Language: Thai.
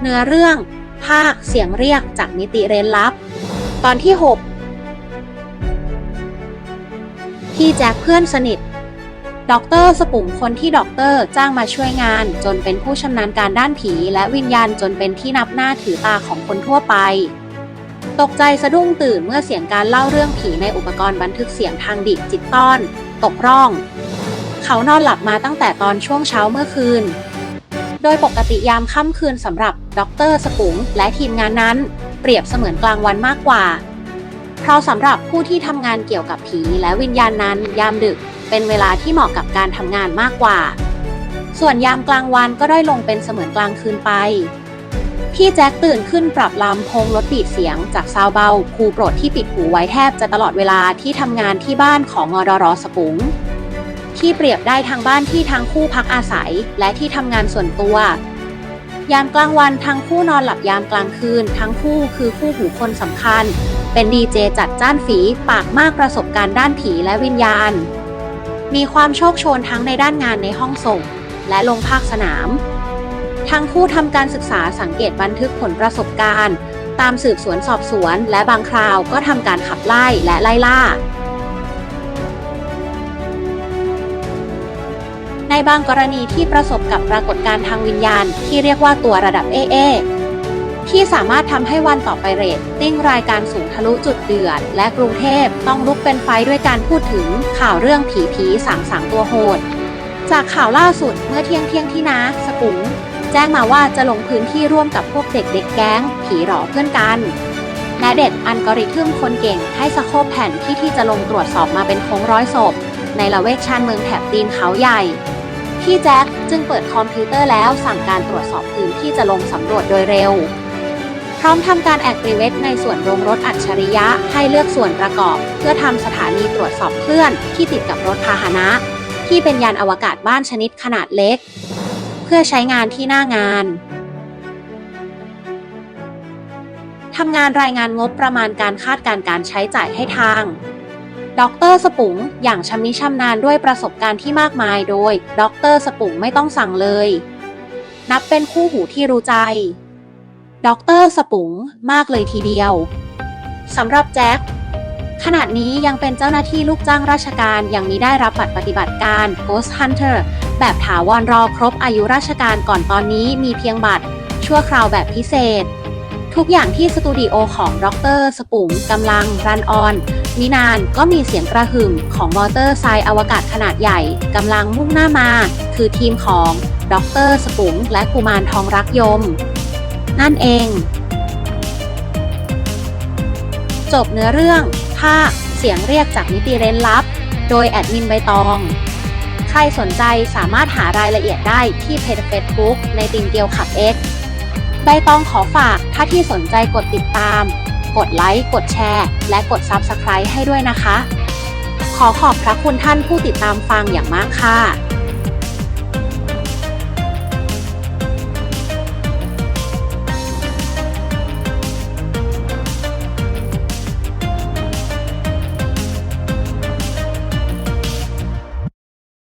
เนื้อเรื่อง ภาคเสียงเรียกจากมิติเร้นลับ ตอนที่6พี่แจ็คเพื่อนสนิทด็อกเตอร์สปุ่มคนที่ด็อกเตอร์จ้างมาช่วยงาน จนเป็นผู้ชำนาญการด้านผีและวิญญาณจนเป็นที่นับหน้าถือตาของคนทั่วไป ตกใจสะดุ้งตื่นเมื่อเสียงการเล่าเรื่องผีในอุปกรณ์บันทึกเสียงทางดิจิตอลตกร่อง เขานอนหลับมาตั้งแต่ตอนช่วงเช้าเมื่อคืน โดยปกติยามค่ำคืนสำหรับด็อกเตอร์สปุงและทีมงานนั้น เปรียบเสมือนกลางวันมากกว่า เพราะสำหรับผู้ที่ทำงานเกี่ยวกับผีและวิญญาณนั้น ยามดึกเป็นเวลาที่เหมาะกับการทำงานมากกว่า ส่วนยามกลางวันก็ได้ลงเป็นเสมือนกลางคืนไป พี่แจ็คตื่นขึ้นปรับลำโพงลดบีดเสียงจากซาวเบาครูโปรดที่ปิดหูไว้แทบจะตลอดเวลาที่ทำงานที่บ้านของงอดรสปุง ที่เปรียบได้ทั้งบ้านที่ทั้งคู่พักอาศัย และที่ทำงานส่วนตัว ยามกลางวันทั้งคู่นอนหลับยามกลางคืน ทั้งคู่คือคู่หูคนสำคัญ เป็นดีเจจัดจ้านฝีปากมากประสบการณ์ด้านผีและวิญญาณ มีความโชคโชนทั้งในด้านงานในห้องส่ง และลงภาคสนาม ทั้งคู่ทำการศึกษาสังเกตบันทึกผลประสบการณ์ ตามสืบสวนสอบสวน และบางคราวก็ทำการขับไล่และไล่ล่า ในบางกรณีที่ประสบกับปรากฏการณ์ทางวิญญาณ ที่เรียกว่าตัวระดับ AA ที่สามารถทำให้วันต่อไปเรตติ้งรายการสูงทะลุจุดเดือด และกรุงเทพต้องลุกเป็นไฟด้วยการพูดถึงข่าวเรื่องผีผีสางสางตัวโหด จากข่าวล่าสุดเมื่อเที่ยงเที่ยงที่นะสปุงแจ้งมาว่าจะลงพื้นที่ร่วมกับพวกเด็กเด็กแก๊ง ผีหรอเพื่อนกันและเด็ดอัลกอริทึมคนเก่งให้สโคปแผ่นที่ที่จะลงตรวจสอบมาเป็นโค้งร้อยศพในละเวกชานเมืองแถบตีนเขาใหญ่ พี่แจ็คจึงเปิดคอมพิวเตอร์แล้วสั่งการตรวจสอบพื้นที่จะลงสำรวจโดยเร็ว พร้อมทำการแอคทีเวตในส่วนโรงรถอัจฉริยะให้เลือกส่วนประกอบ เพื่อทำสถานีตรวจสอบเคลื่อนที่ติดกับรถพาหนะ ที่เป็นยานอวกาศบ้านชนิดขนาดเล็ก เพื่อใช้งานที่หน้างานทำงานรายงานงบประมาณการคาดการณ์การใช้จ่ายให้ทาง ดรสปุงอย่างชำนิชำนาญด้วยประสบการณ์ที่มากมายโดย ดรสปุงไม่ต้องสั่งเลย นับเป็นคู่หูที่รู้ใจ ดรสปุงมากเลยทีเดียวสำหรับแจ็คขณะนี้ยังเป็นเจ้าหน้าที่ลูกจ้างราชการยังมิได้รับบัตรปฏิบัติการ Ghost Hunter แบบถาวรรอครบอายุราชการก่อนตอนนี้มีเพียงบัตร ชั่วคราวแบบพิเศษ ทุกอย่างที่สตูดิโอของดรสปุงกำลังรันออน มินานก็มีเสียงกระหึ่มของมอเตอร์ไซค์อวกาศขนาดใหญ่กำลังมุ่งหน้ามา คือทีมของดรสปุงและกุมารทองรักยม นั่นเอง จบเนื้อเรื่อง ภาค เสียงเรียกจากมิติเร้นลับ โดยแอดมินใบตอง ใครสนใจสามารถหารายละเอียดได้ที่เพจ Facebook ในติงเดียวขับ X ใบตองขอฝากถ้าที่สนใจกดติดตาม กดไลค์กดแชร์ และกด Subscribe ให้ด้วยนะคะ ขอขอบพระคุณท่านผู้ติดตามฟังอย่างมากค่ะ